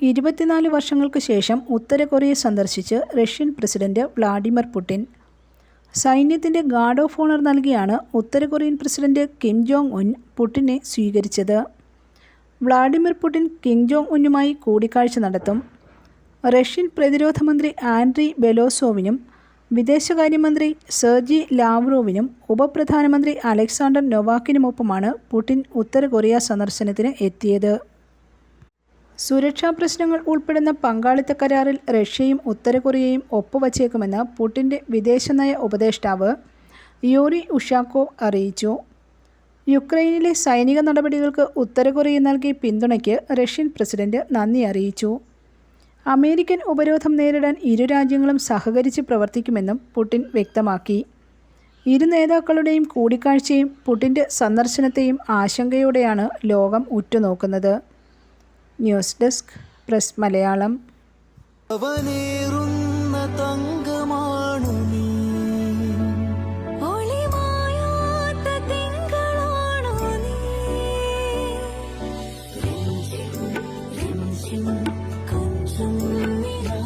ഇരുപത്തിനാല് വർഷങ്ങൾക്ക് ശേഷം ഉത്തര കൊറിയ സന്ദർശിച്ച് റഷ്യൻ പ്രസിഡന്റ് വ്ളാഡിമിർ പുടിൻ സൈന്യത്തിന്റെ ഗാർഡ് ഓഫ് ഓണർ നൽകിയാണ് ഉത്തര Korean president Kim Jong Un പുടിനെ സ്വീകരിച്ചത്. വ്ളാഡിമിർ പുടിൻ കിം ജോങ് ഉന്നുമായി കൂടിക്കാഴ്ച നടത്തും. റഷ്യൻ പ്രതിരോധ മന്ത്രി ആൻഡ്രി ബെലോസോവിനും വിദേശകാര്യമന്ത്രി സെർജി ലാവ്റോവിനും ഉപപ്രധാനമന്ത്രി അലക്സാണ്ടർ നൊവാക്കിനുമൊപ്പമാണ് പുടിൻ ഉത്തര കൊറിയ സന്ദർശനത്തിന് എത്തിയത്. സുരക്ഷാ പ്രശ്നങ്ങൾ ഉൾപ്പെടുന്ന പങ്കാളിത്ത കരാറിൽ റഷ്യയും ഉത്തര കൊറിയയും ഒപ്പുവച്ചേക്കുമെന്ന് പുടിന്റെ വിദേശനയ ഉപദേഷ്ടാവ് യൂറി ഉഷാക്കോവ് അറിയിച്ചു. യുക്രൈനിലെ സൈനിക നടപടികൾക്ക് ഉത്തര കൊറിയ നൽകിയ പിന്തുണയ്ക്ക് റഷ്യൻ പ്രസിഡന്റ് നന്ദി അറിയിച്ചു. അമേരിക്കൻ ഉപരോധം നേരിടാൻ ഇരു രാജ്യങ്ങളും സഹകരിച്ച് പ്രവർത്തിക്കുമെന്നും പുടിൻ വ്യക്തമാക്കി. ഇരു നേതാക്കളുടെയും കൂടിക്കാഴ്ചയും പുടിന്റെ സന്ദർശനത്തെയും ആശങ്കയോടെയാണ് ലോകം ഉറ്റുനോക്കുന്നത്. ന്യൂസ് ഡെസ്ക് പ്രസ് മലയാളം അവനേറുന്ന തങ്കമാണു നീ ഒളിമായാത്ത തിങ്കളാണോ നീ കൊഞ്ചം നിലാ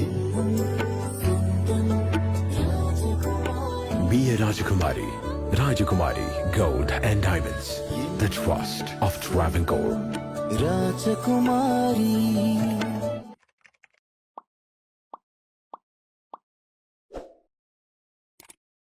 എന്നും സ്വന്തം രാജകുമാരി Be a Rajakumari. Rajakumari Gold and Diamonds. The trust of Travancore. Rajakumari.